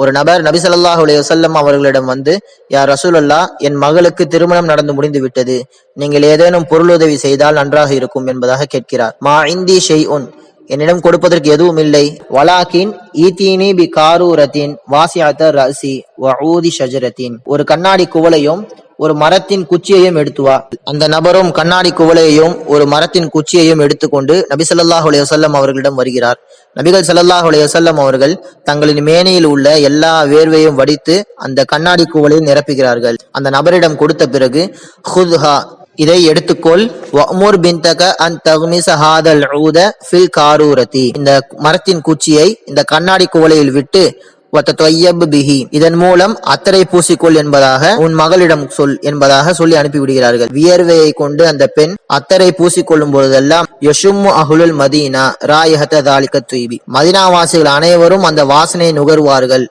ஒரு நபர் நபி ஸல்லல்லாஹு அலைஹி வஸல்லம் அவர்களிடம் வந்து யார் ரசூலல்லா என் மகளுக்கு திருமணம் நடந்து முடிந்து விட்டது. நீங்கள் ஏதேனும் பொருளுதவி செய்தால் நன்றாக இருக்கும் என்பதாக கேட்கிறார். மா இந்தி ஷெய் உன் என்னிடம் கொடுப்பதற்கு எதுவும் இல்லை. வலாக்கின் ஈத்தீனி பி காரூரத்தின் வாசியாத்த ரசி வஊதி ஷஜரத்தின். ஒரு கண்ணாடி குவலையும் ஒரு மரத்தின் குச்சியையும் எடுத்து வா. அந்த நபரும் கண்ணாடி குவளையையும் ஒரு மரத்தின் குச்சியையும் எடுத்துக்கொண்டு நபி சொல்லாஹ் அலையவசல்லம் அவர்களிடம் வருகிறார். நபிகள் சல்லாஹ் அலையவசல்லம் அவர்கள் தங்களின் மேனியில் உள்ள எல்லா வேர்வையும் வடித்து அந்த கண்ணாடி குவளையில் நிரப்புகிறார்கள். அந்த நபரிடம் கொடுத்த பிறகு ஹுத்ஹா இதை எடுத்துக்கொள். வமூர் பின்தக அன் தகுமிச ஹாதல் ஊத ஃபில் காரூரதி. இந்த மரத்தின் குச்சியை இந்த கண்ணாடி குவளையில் விட்டு பிஹி. இதன் மூலம் அத்தரை பூசிக்கொள் என்பதாக உன் மகளிடம் சொல் என்பதாக சொல்லி அனுப்பிவிடுகிறார்கள். வியர்வையை கொண்டு அந்த பெண் அத்தரை பூசிக்கொள்ளும் பொழுதெல்லாம் யஷும்மு அகுலுல் மதீனா ராயஹத தாலிக துய்பி. மதினாவாசிகள் அனைவரும் அந்த வாசனையை நுகர்வார்கள்.